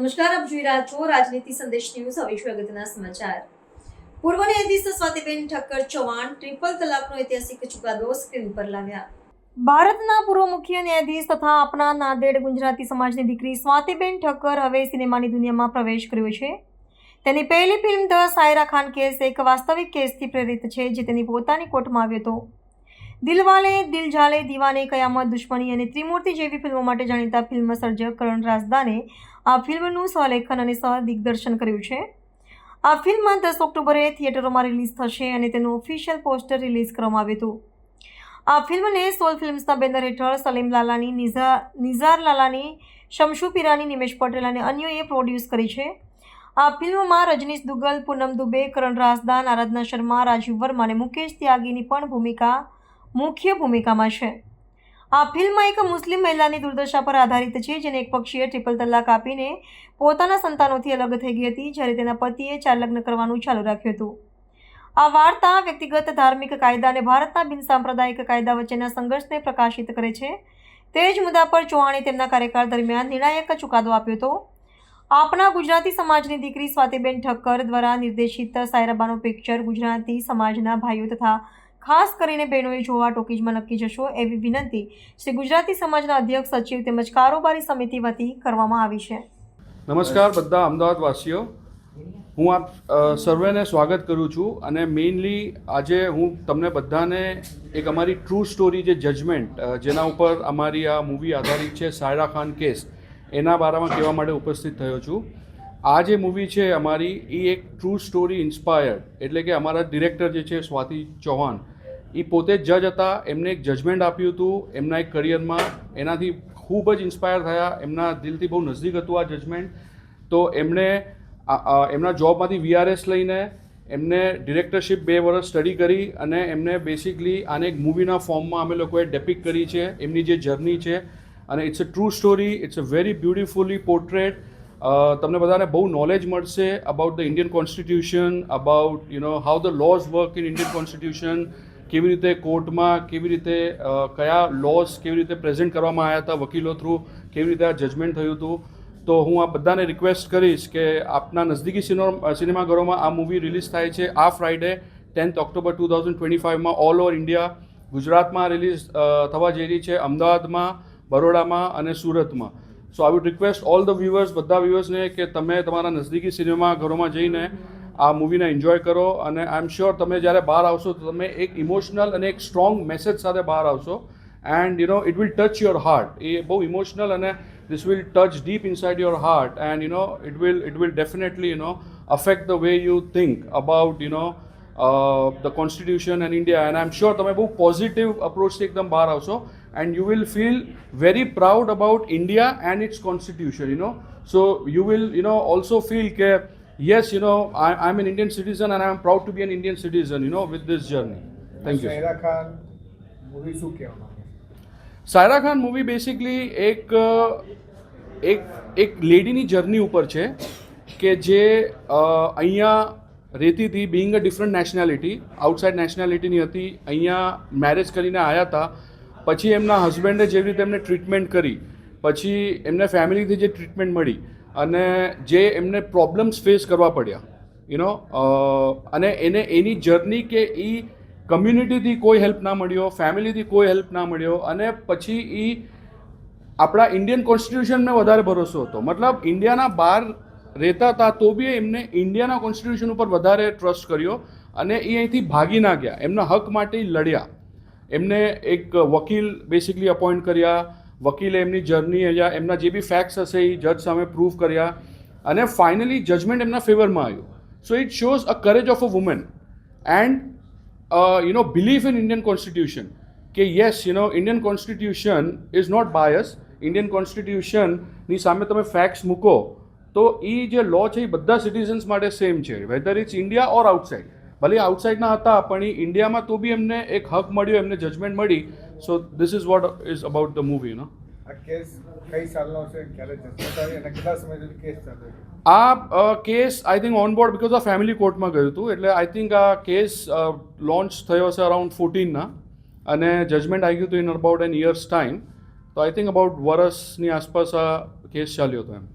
નમસ્કાર, આપ જોઈ રહ્યા છો રાજનીતિ સંદેશ ન્યૂઝ. હવે અગત્યના સમાચાર. પૂર્વ ન્યાયાધીશ સ્વાતિબેન ઠક્કર ચૌહાણ ટ્રિપલ તલાકનો ઐતિહાસિક ચુકાદો સ્ક્રીન પર લાવ્યા. ભારતના પૂર્વ મુખ્ય ન્યાયાધીશ તથા આપણા નાદેડ ગુજરાતી સમાજની દીકરી સ્વાતિબેન ઠક્કર હવે સિનેમાની દુનિયામાં પ્રવેશ કર્યો છે. તેની પહેલી film the Saira Khan case એક વાસ્તવિક કેસથી પ્રેરિત છે, જે તેની પોતાની કોર્ટમાં આવ્યો હતો. દિલવાલે દિલ જાલે દીવાને, કયામત, દુશ્મની અને ત્રિમૂર્તિ જેવી ફિલ્મો માટે જાણીતા ફિલ્મ સર્જક કરણ રાઝદાને આ ફિલ્મનું સહલેખન અને સહ દિગ્દર્શન કર્યું છે. આ ફિલ્મ દસ ઓક્ટોબરે થિયેટરોમાં રિલીઝ થશે અને તેનું ઓફિશિયલ પોસ્ટર રિલીઝ કરવામાં આવ્યું હતું. આ ફિલ્મને સોલ ફિલ્મ્સના બેનર હેઠળ સલીમ લાલાની, નિઝા, નિઝાર લાલાની, શમશુ પીરાની, નિમેશ પટેલ અને અન્યોએ પ્રોડ્યુસ કરી છે. આ ફિલ્મમાં રજનીશ દુગલ, પૂનમ દુબે, કરણ રાસદાન આરાધના શર્મા, રાજીવ વર્મા અને મુકેશ ત્યાગીની પણ ભૂમિકા મુખ્ય ભૂમિકામાં છે. આ ફિલ્મ એક મુસ્લિમ મહિલાની દુર્દશા પર આધારિત છે, જેને એક પક્ષીએ ટ્રિપલ તલાક આપીને પોતાના સંતાનોથી અલગ થઈ ગઈ હતી, જ્યારે તેના પતિએ ચાર લગ્ન કરવાનું ચાલુ રાખ્યું હતું. આ વાર્તા વ્યક્તિગત ધાર્મિક કાયદા અને ભારતના બિનસાંપ્રદાયિક કાયદા વચ્ચેના સંઘર્ષને પ્રકાશિત કરે છે. તે જ મુદ્દા પર ચૌહાણે તેમના કાર્યકાળ દરમિયાન નિર્ણાયક ચુકાદો આપ્યો હતો. આપણા ગુજરાતી સમાજની દીકરી સ્વાતિબેન ઠક્કર દ્વારા નિર્દેશિત સાયરાબાનું પિક્ચર ગુજરાતી સમાજના ભાઈઓ તથા ખાસ કરીને બહેનોએ જોવા ટોકીજમાં નક્કી જશો એવી વિનંતી. શ્રી ગુજરાતી સમાજના અધ્યક્ષ સચિવ તેમજ કારોબારી સમિતિ વતી કરવામાં આવી છે. નમસ્કાર બધા અમદાવાદવાસીઓ. હું આપ સર્વેને સ્વાગત કરું છું અને મેઇનલી આજે હું તમને બધાને એક અમારી ટ્રુ સ્ટોરી જે જજમેન્ટ જેના ઉપર અમારી આ મૂવી આધારિત છે, સાયરા ખાન કેસ એના બારામાં કહેવા માટે ઉપસ્થિત થયો છું. આ જે મૂવી છે અમારી, એ એક ટ્રુ સ્ટોરી ઇન્સ્પાયર્ડ એટલે કે અમારા ડિરેક્ટર જે છે, સ્વાતિ ચૌહાણ, એ પોતે જજ હતા, એમને એક જજમેન્ટ આપ્યું હતું, એમના એક કરિયરમાં એનાથી ખૂબ જ ઇન્સ્પાયર થયા, એમના દિલથી બહુ નજદીક હતું આ જજમેન્ટ તો એમણે એમના જોબમાંથી વીઆરએસ લઈને, એમને ડિરેક્ટરશીપ બે વર્ષ સ્ટડી કરી અને એમને બેસિકલી આને એક મૂવીના ફોર્મમાં અમે લોકોએ ડેપિક કરી છે, એમની જે જર્ની છે. અને it's a true story it's a very beautifully portrait તમને બધાને બહુ નોલેજ મળશે about the Indian constitution about you know how the laws work in Indian constitution કેવી રીતે કોર્ટમાં કેવી રીતે કયા લોઝ કેવી રીતે પ્રેઝન્ટ કરવામાં આવ્યા હતા વકીલો થ્રુ કેવી રીતે આ જજમેન્ટ થયું હતું. તો હું આ બધાને રિક્વેસ્ટ કરીશ કે આપના નજદીકી સિનો સિનેમાઘરોમાં આ મૂવી રિલીઝ થાય છે આ Friday tenth October two thousand twenty ફાઇવમાં all over India ગુજરાતમાં રિલીઝ થવા જઈ રહી છે, અમદાવાદમાં, બરોડામાં અને સુરતમાં. So I would request all the viewers બધા વ્યુઅર્સને કે તમે તમારા નજદીકી સિનેમાઘરોમાં જઈને આ મૂવીને એન્જોય કરો અને આઈ એમ શ્યોર તમે જ્યારે બહાર આવશો તો તમે એક ઇમોશનલ અને એક સ્ટ્રોંગ મેસેજ સાથે બહાર આવશો. And you know it will touch your heart એ બહુ ઇમોશનલ અને this will touch deep inside your heart. And, you know, it will it will definitely, you know, affect the way you think about, you know uh, the constitution and india and i'm sure તમે બહુ positive અપ્રોચથી એકદમ બહાર આવશો and you will feel very proud about india and its constitution you know so you will you know also feel કે yes you know I, i'm an indian citizen and i'm proud to be an indian citizen you know with this journey thank you Saira Khan movie શું કહેવા માંગે Saira Khan movie basically એક એક એક લેડીની journey ઉપર છે કે જે અહીંયા હતી being a different nationality outside નેશનાલિટીની હતી. અહીંયા મેરેજ કરીને આવ્યા હતા પછી એમના હસબન્ડે જેવી રીતે એમને ટ્રીટમેન્ટ કરી. પછી એમને ફેમિલીથી જે ટ્રીટમેન્ટ મળી અને જે એમને પ્રોબ્લેમ્સ ફેસ કરવા પડ્યા. યુનો અને એને એની જર્ની કે એ કમ્યુનિટીથી કોઈ હેલ્પ ના મળ્યો ફેમિલીથી કોઈ હેલ્પ ના મળ્યો અને પછી એ આપણા ઇન્ડિયન કોન્સ્ટિટ્યુશનને વધારે ભરોસો હતો. મતલબ ઇન્ડિયાના બહાર રહેતા હતા, તો બી એમને ઇન્ડિયાના કોન્સ્ટિટ્યુશન ઉપર વધારે ટ્રસ્ટ કર્યો અને એ અહીંથી ભાગી ના ગયા. એમના હક માટે લડ્યા. એમને એક વકીલ બેસિકલી અપોઇન્ટ કર્યા. વકીલે એમની જર્ની અહીંયા, એમના જે બી ફેક્ટ્સ હશે એ જજ સામે પ્રૂવ કર્યા. અને ફાઇનલી જજમેન્ટ એમના ફેવરમાં આવ્યું. So it shows a courage of a woman and you know belief in Indian constitution કે yes you know Indian constitution is not bias Indian કોન્સ્ટિટ્યુશનની સામે તમે ફેક્ટ્સ મૂકો તો એ જે લો છે એ બધા સિટીઝન્સ માટે સેમ છે. Whether it's India or outside ભલે આઉટસાઇડના હતા પણ એ ઇન્ડિયામાં તો બી એમને એક હક મળ્યો એમને જજમેન્ટ મળી. So this is what is about the movie નો આ case I think on board because આ ફેમિલી કોર્ટમાં ગયું હતું. એટલે આઈ થિંક આ કેસ લોન્ચ થયો છે અરાઉન્ડ ફોર્ટીનના અને જજમેન્ટ આવી ગયું હતું in about an years time તો આઈ થિંક અબાઉટ વરસની આસપાસ આ કેસ ચાલ્યો હતો એમ.